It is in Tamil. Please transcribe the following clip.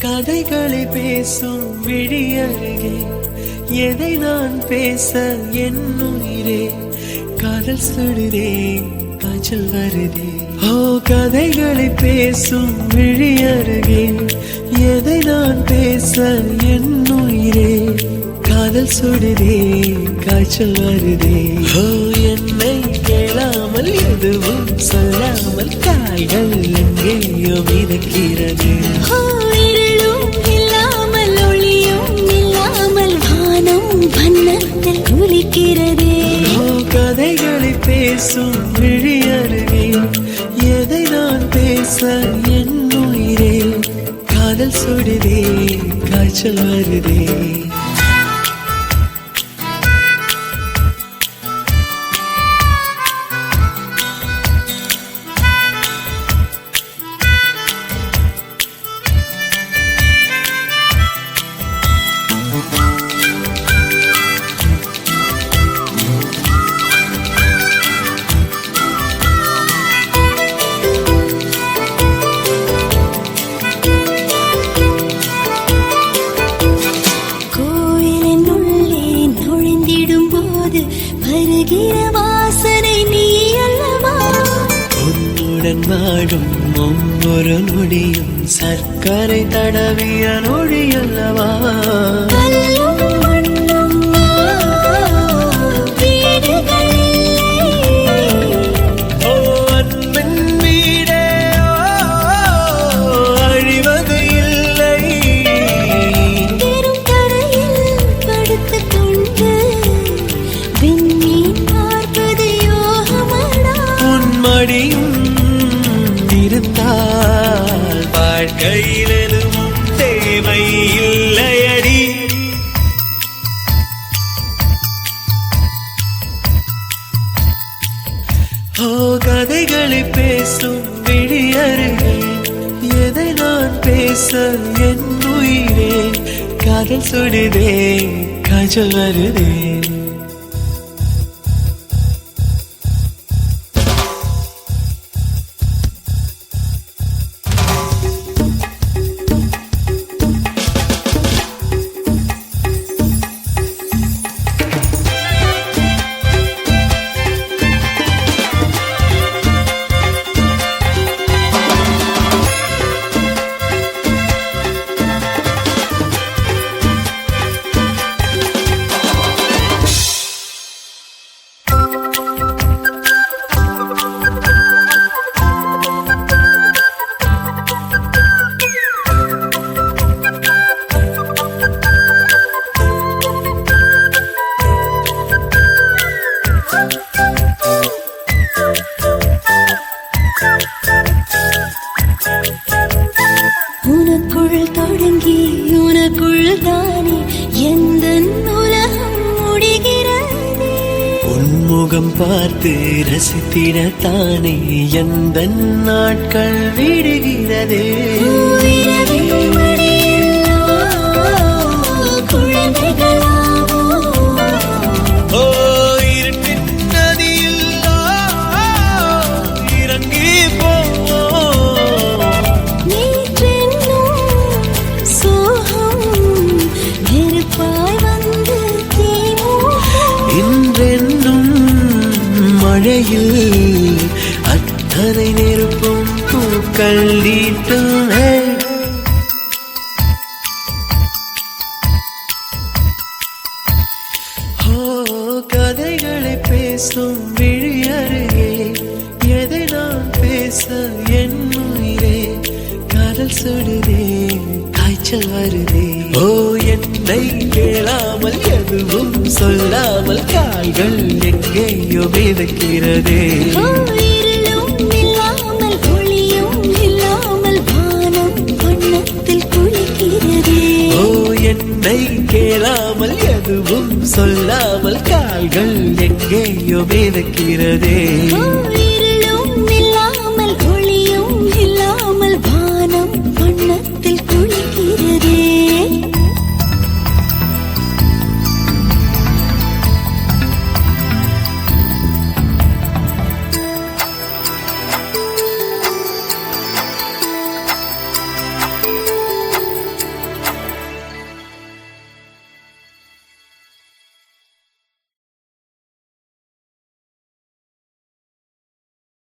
கதைகளை பேசும் விழி எதை நான் பேச என்னுயிரே கடல் சுடுதே காய்ச்சல் வருதே. ஓ கதைகளை பேசும் விழியருகே எதை நான் பேச என்னுயிரே உயிரே காதல் சுடுதே காய்ச்சல் வருதே. ஓ என்னை கேளாமல் எதுவும் சொல்லாமல் கால்கள் கதைகளை பேசும் விழி எதை நான் பேச என் உயிரே? காதல் சுடுதே காய்ச்சல் வருதே. உன்னுடன் வாழும் ஒவ்வொரு நொடியும் சர்க்கரை தடவிய நொடியல்லவா? கையிலும் தேவை இல்லையடி ஓ கதைகளை பேசும் விழி எதை நான் பேச என் உயிரே? காதல் சுடுதே காய்ச்சல் வருதே. முகம் பார்த்து ரசித்திடத்தானே? எந்த நாட்கள் விடுகிறதே? மழையில் அத்தனை நெருப்பும் பூக்கள் நீட்டும். கதைகளை பேசும் விழி அருகே எதை நான் பேச என் உயிரே? காதல் சுடுதே காய்ச்சல் வருதே. ஓ என்னை கேளா. எதுவும் சொல்லாமல் கால்கள் எங்கேயோ மிதக்கிறதே. என்னை கேளாமல் எதுவும் சொல்லாமல் கால்கள் எங்கேயோ மிதக்கிறதே.